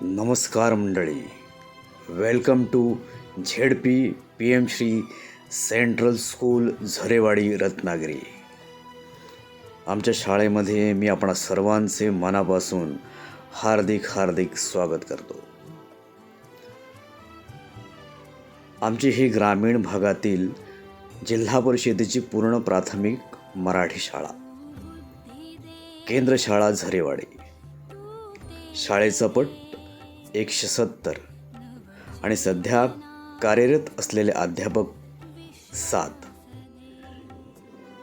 नमस्कार मंडळी. Welcome to Z P P M Shri central school Zarewadi Ratnagiri. आमच्या शाळेमध्ये मी आपणा सर्वांचे मनापासून हार्दिक हार्दिक स्वागत करतो. आमची ही ग्रामीण भागातील जिल्हा परिषदेची पूर्ण प्राथमिक मराठी शाळा केंद्र शाळा झरेवाडी. शाळेचा पट एकशे सत्तर. आणि सध्या कार्यरत असलेले अध्यापक सात.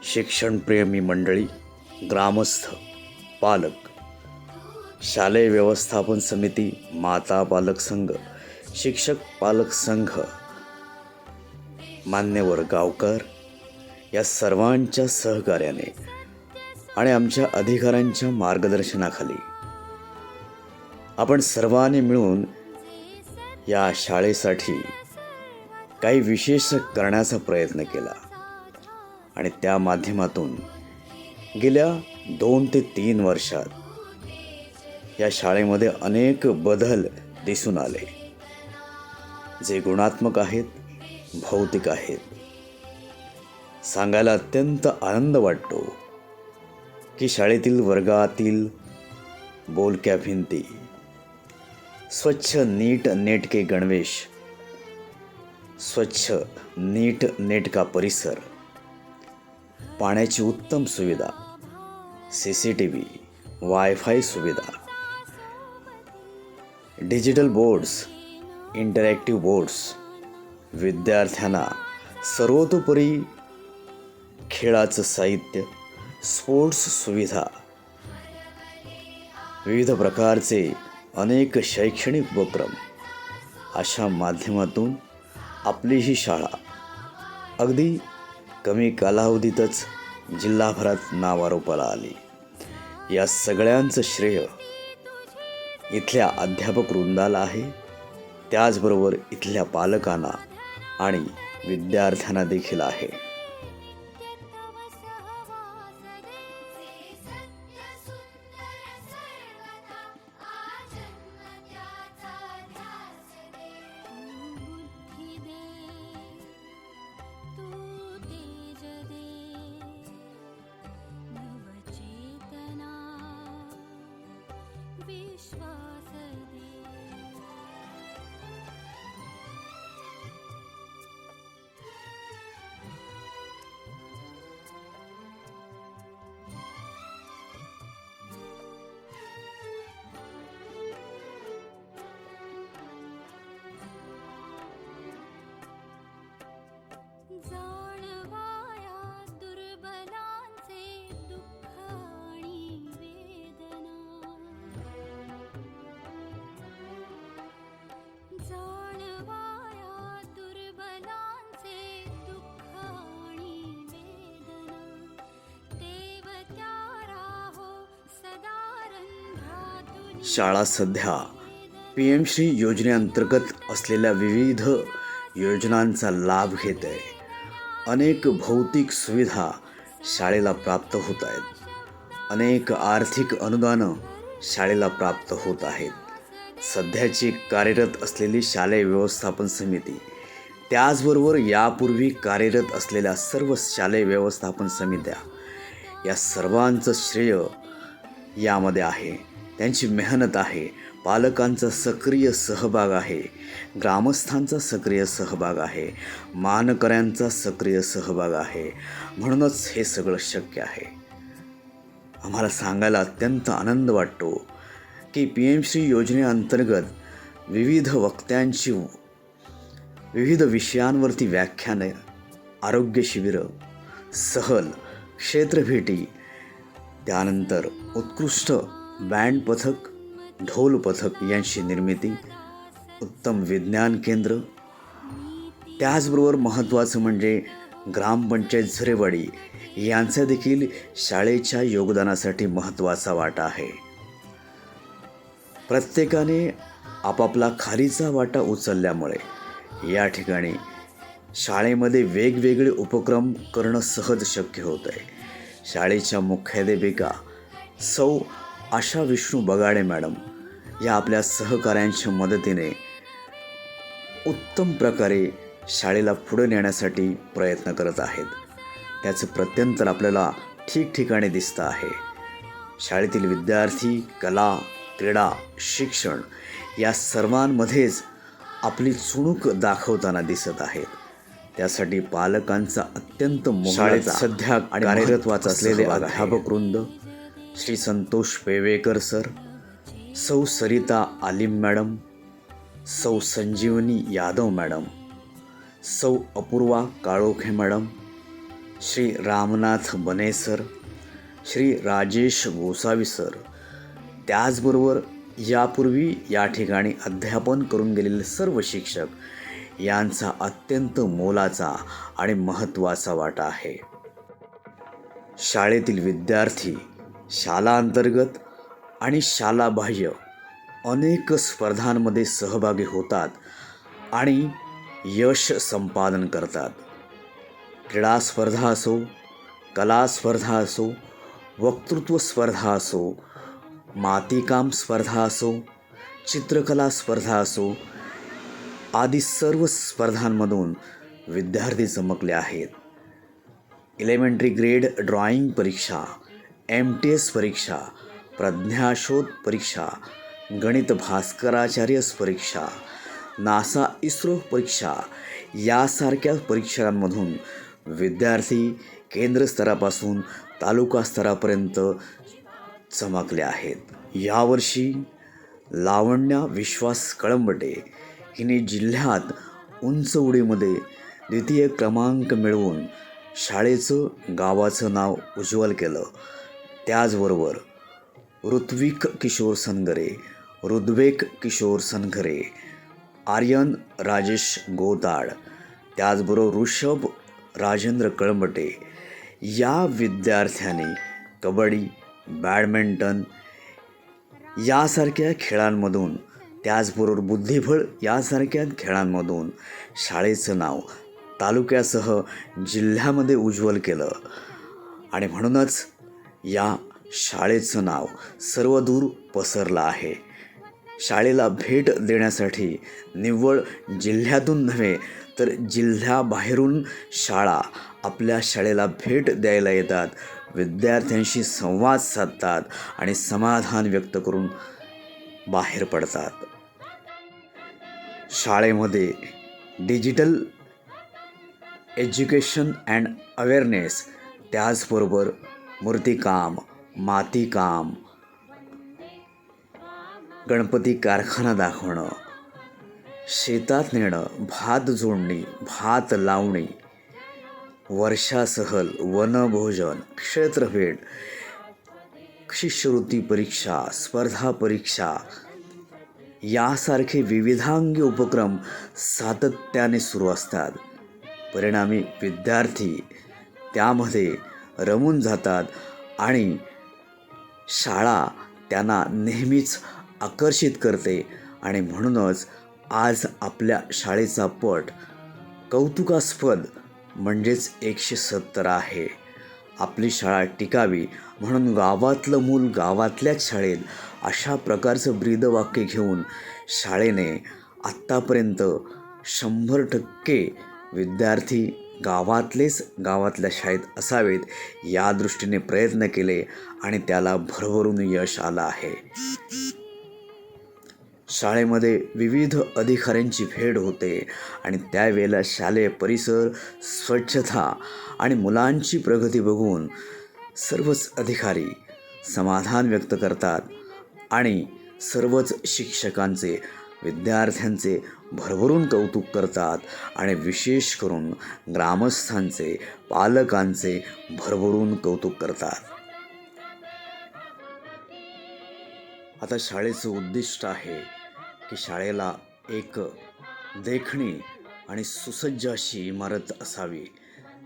शिक्षणप्रेमी मंडळी ग्रामस्थ पालक शालेय व्यवस्थापन समिती माता पालक संघ शिक्षक पालक संघ मान्यवर गावकर या सर्वांच्या सहकार्याने आणि आमच्या अधिकाऱ्यांच्या मार्गदर्शनाखाली आपण सर्वांनी मिळून या शाळेसाठी काही विशेष करण्याचा प्रयत्न केला. आणि त्या माध्यमातून गेल्या दोन ते तीन वर्षात या शाळेमध्ये अनेक बदल दिसून आले. जे गुणात्मक आहेत भौतिक आहेत. सांगायला अत्यंत आनंद वाटतो की शाळेतील वर्गातील बोलक्या भिंती स्वच्छ नीट नेटके गणवेश. स्वच्छ नीट नेटका परिसर. पाण्याची उत्तम सुविधा. C C T V wifi सुविधा. Digital boards interactive boards. विद्यार्थ्यांना सर्वतोपरी खेळाचं साहित्य स्पोर्ट्स सुविधा. विविध प्रकारचे अनेक शैक्षणिक उपक्रम अशा माध्यमातून आपली ही शाळा अगदी कमी कालावधीतच जिल्हाभरात नावारोपाला आली. या सगळ्यांचं श्रेय इथल्या अध्यापक वृंदाला आहे. त्याचबरोबर इथल्या पालकांना आणि विद्यार्थ्यांना देखील आहे. विश्वास दे शाळा सध्या पी एम श्री योजनेअंतर्गत असलेल्या विविध योजनांचा लाभ घेत आहे. अनेक भौतिक सुविधा शाळेला प्राप्त होत आहेत. अनेक आर्थिक अनुदानं शाळेला प्राप्त होत आहेत. सध्याची कार्यरत असलेली शालेय व्यवस्थापन समिती त्याचबरोबर यापूर्वी कार्यरत असलेल्या सर्व शालेय व्यवस्थापन समित्या या सर्वांचं श्रेय यामध्ये आहे. त्यांची मेहनत आहे. पालकांचा सक्रिय सहभाग आहे. ग्रामस्थांचा सक्रिय सहभाग आहे. मानकऱ्यांचा सक्रिय सहभाग आहे. म्हणूनच हे सगळं शक्य आहे. आम्हाला सांगायला अत्यंत आनंद वाटतो की पी एम श्री योजनेअंतर्गत विविध वक्त्यांची विविध विषयांवरती व्याख्याने आरोग्य शिबिरं सहल क्षेत्रभेटी त्यानंतर उत्कृष्ट बँड पथक ढोल पथक यांची निर्मिती उत्तम विज्ञान केंद्र. त्याचबरोबर महत्त्वाचं म्हणजे ग्रामपंचायत झरेवाडी यांचा देखील शाळेच्या योगदानासाठी महत्त्वाचा वाटा आहे. प्रत्येकाने आपापला खारीचा वाटा उचलल्यामुळे या ठिकाणी शाळेमध्ये वेगवेगळे उपक्रम करणं सहज शक्य होत आहे शाळेच्या मुख्याध्यापिका सौ आशा विष्णू बगाडे मॅडम या आपल्या सहकाऱ्यांच्या मदतीने उत्तम प्रकारे शाळेला पुढे नेण्यासाठी प्रयत्न करत आहेत. त्याचं प्रत्यंतर आपल्याला ठिकठिकाणी दिसतं आहे. शाळेतील विद्यार्थी कला क्रीडा शिक्षण या सर्वांमध्येच आपली चुणूक दाखवताना दिसत आहेत. त्यासाठी पालकांचा अत्यंत शाळेत सध्या कार्यरत वाच असलेले अध्यापक वृंद श्री संतोष पेवेकर सर सौ सरिता आलिम मॅडम सौ संजीवनी यादव मॅडम सौ Apurva Kalokhe madam Shri Ramnath Bane sir Shri Rajesh Gosavi sir त्याचबरोबर यापूर्वी या ठिकाणी अध्यापन करून गेलेले सर्व शिक्षक यांचा अत्यंत मोलाचा आणि महत्त्वाचा वाटा आहे. शाळेतील विद्यार्थी शाला अंतर्गत आणि शालाबाह्य अनेक स्पर्धांमध्ये सहभागी होतात आणि यश संपादन करतात. क्रीडा स्पर्धा असो कला स्पर्धा असो वक्तृत्व स्पर्धा असो मातीकाम स्पर्धा असो चित्रकला स्पर्धा असो आदी सर्व स्पर्धांमधून विद्यार्थी चमकले आहेत. इलेमेंटरी ग्रेड ड्रॉइंग परीक्षा एम टी एस परीक्षा प्रज्ञाशोध परीक्षा गणित भास्कराचार्य परीक्षा नासा इस्रो परीक्षा यासारख्या परीक्षांमधून विद्यार्थी केंद्रस्तरापासून तालुका स्तरापर्यंत चमकले आहेत. यावर्षी लावण्या विश्वास कळंबटे हिने जिल्ह्यात उंच उडीमध्ये द्वितीय क्रमांक मिळवून शाळेचं गावाचं नाव उज्ज्वल केलं. त्याचबरोबर ऋत्विक किशोर सनगरे ऋद्वेक किशोर सनगरे आर्यन राजेश गोताड त्याचबरोबर ऋषभ राजेंद्र कळंबटे या विद्यार्थ्याने कबड्डी बॅडमिंटन यासारख्या खेळांमधून त्याचबरोबर बुद्धिबळ यासारख्या खेळांमधून शाळेचं नाव तालुक्यासह जिल्ह्यामध्ये उज्ज्वल केलं. आणि म्हणूनच या शाळेचं नाव सर्वदूर पसरलं आहे. शाळेला भेट देण्यासाठी निव्वळ जिल्ह्यातून नव्हे तर जिल्ह्याबाहेरून शाळा आपल्या शाळेला भेट द्यायला येतात. विद्यार्थ्यांशी संवाद साधतात आणि समाधान व्यक्त करून बाहेर पडतात. शाळेमध्ये डिजिटल एज्युकेशन अँड अवेअरनेस त्याचबरोबर मूर्तिकाम मातीकाम. गणपती कारखाना दाखवणं. शेतात नेणं भात जोडणी भात लावणी. वर्षा सहल वनभोजन क्षेत्रभेट शिष्यवृत्ती परीक्षा स्पर्धा परीक्षा. यासारखे विविधांगी उपक्रम सातत्याने सुरू असतात. परिणामी विद्यार्थी त्यामध्ये रमून जातात आणि शाळा त्यांना नेहमीच आकर्षित करते. आणि म्हणूनच आज आपल्या शाळेचा पट कौतुकास्पद म्हणजेच एकशे सत्तर आहे. आपली शाळा टिकावी म्हणून गावातलं मूल गावातल्याच शाळेत अशा प्रकारचं ब्रीदवाक्य घेऊन शाळेने आत्तापर्यंत शंभर टक्के विद्यार्थी गावातलेच गावातल्या शाळेत असावेत या दृष्टीने प्रयत्न केले आणि त्याला भरभरून यश आलं आहे. शाळेमध्ये विविध अधिकाऱ्यांची भेट होते आणि त्यावेळेला शालेय परिसर स्वच्छता आणि मुलांची प्रगती बघून सर्वच अधिकारी समाधान व्यक्त करतात आणि सर्वच शिक्षकांचे विद्यार्थ्यांचे भरभरून कौतुक करतात आणि विशेष करून ग्रामस्थांचे पालकांचे भरभरून कौतुक करतात. आता शाळेचं उद्दिष्ट आहे की शाळेला एक देखणी आणि सुसज्ज अशी इमारत असावी.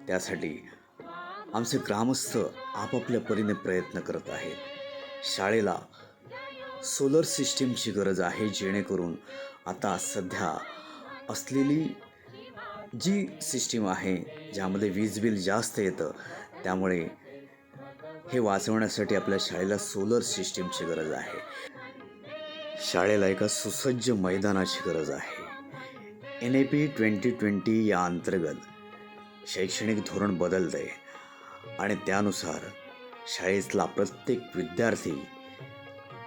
त्यासाठी आमचे ग्रामस्थ आपापल्या परीने प्रयत्न करत आहेत. शाळेला सोलर सिस्टीमची गरज आहे जेणेकरून आता सध्या असलेली जी सिस्टीम आहे ज्यामध्ये वीज बिल जास्त येतं त्यामुळे हे वाचवण्यासाठी आपल्या शाळेला सोलर सिस्टीमची गरज आहे. शाळेला एका सुसज्ज मैदानाची गरज आहे. N A P twenty twenty या अंतर्गत शैक्षणिक धोरण बदलते आणि त्यानुसार शाळेतला प्रत्येक विद्यार्थी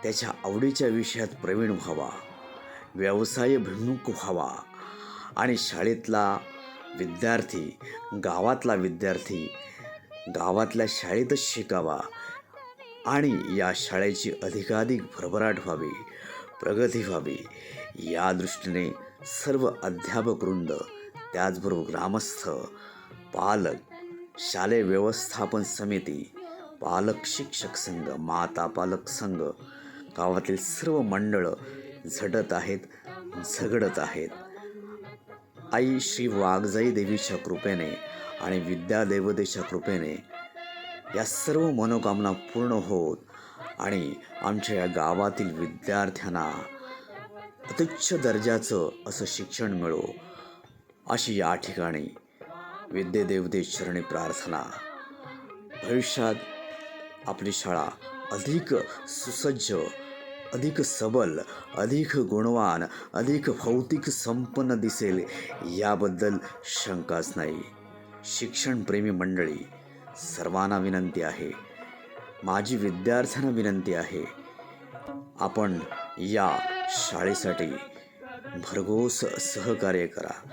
त्याच्या आवडीच्या विषयात प्रवीण व्हावा व्यवसायभिमुख व्हावा आणि शाळेतला विद्यार्थी गावातला विद्यार्थी गावातल्या शाळेतच शिकावा आणि या शाळेची अधिकाधिक भरभराट व्हावी प्रगती व्हावी या दृष्टीने सर्व अध्यापक वृंद त्याचबरोबर ग्रामस्थ पालक शालेय व्यवस्थापन समिती पालक शिक्षक संघ माता पालक संघ गावातील सर्व मंडळं झडत आहेत झगडत आहेत. आई श्री वाघजाई देवीच्या कृपेने आणि विद्यादेवतेच्या कृपेने या सर्व मनोकामना पूर्ण होत आणि आमच्या या गावातील विद्यार्थ्यांना अत्युच्च दर्जाचं असं शिक्षण मिळो अशी या ठिकाणी विद्यादेवते चरणी प्रार्थना. भविष्यात आपली शाळा अधिक सुसज्ज अधिक सबल अधिक गुणवान अधिक भौतिक संपन्न दिसेल याबद्दल शंकाच नाही. शिक्षणप्रेमी मंडळी सर्वांना विनंती आहे. माझी विद्यार्थ्यांना विनंती आहे. आपण या शाळेसाठी भरघोस सहकार्य करा.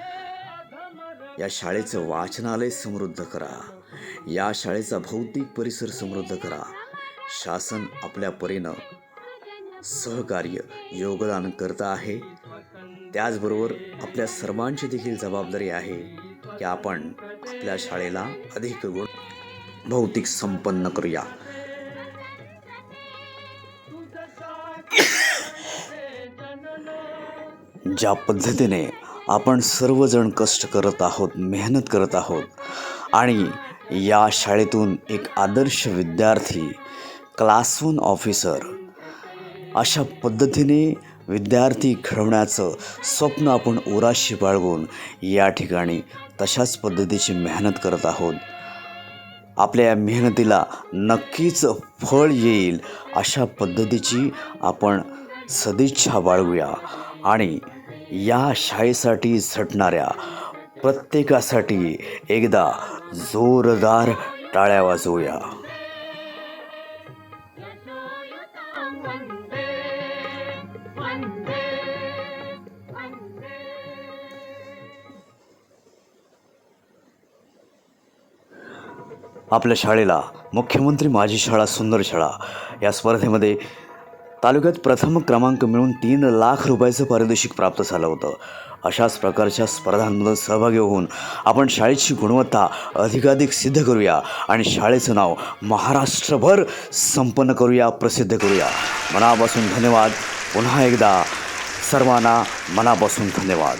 या शाळेचं वाचनालय समृद्ध करा. या शाळेचा भौतिक परिसर समृद्ध करा. शासन आपल्या परीनं सहकार्य योगदान करत आहे. त्याचबरोबर आपल्या सर्वांची देखील जबाबदारी आहे की आपण आपल्या शाळेला अधिक गुण भौतिक संपन्न करूया. ज्या पद्धतीने आपण सर्वजण कष्ट करत आहोत मेहनत करत आहोत आणि या शाळेतून एक आदर्श विद्यार्थी क्लास वन ऑफिसर. अशा पद्धतीने विद्यार्थी घडवण्याचं स्वप्न आपण उराशी बाळगून या ठिकाणी तशाच पद्धतीची मेहनत करत आहोत. आपल्या या मेहनतीला नक्कीच फळ येईल अशा पद्धतीची आपण सदिच्छा बाळगूया आणि या शाळेसाठी झटणाऱ्या प्रत्येकासाठी एकदा जोरदार टाळ्या वाजवूया. आपल्या शाळेला मुख्यमंत्री माझी शाळा सुंदर शाळा या स्पर्धेमध्ये तालुक्यात प्रथम क्रमांक मिळून तीन लाख रुपयाचं पारितोषिक प्राप्त झालं होतं. अशाच प्रकारच्या स्पर्धांमध्ये सहभागी होऊन आपण शाळेची गुणवत्ता अधिकाधिक सिद्ध करूया आणि शाळेचं नाव महाराष्ट्रभर संपन्न करूया प्रसिद्ध करूया. मनापासून धन्यवाद. पुन्हा एकदा सर्वांना मनापासून धन्यवाद.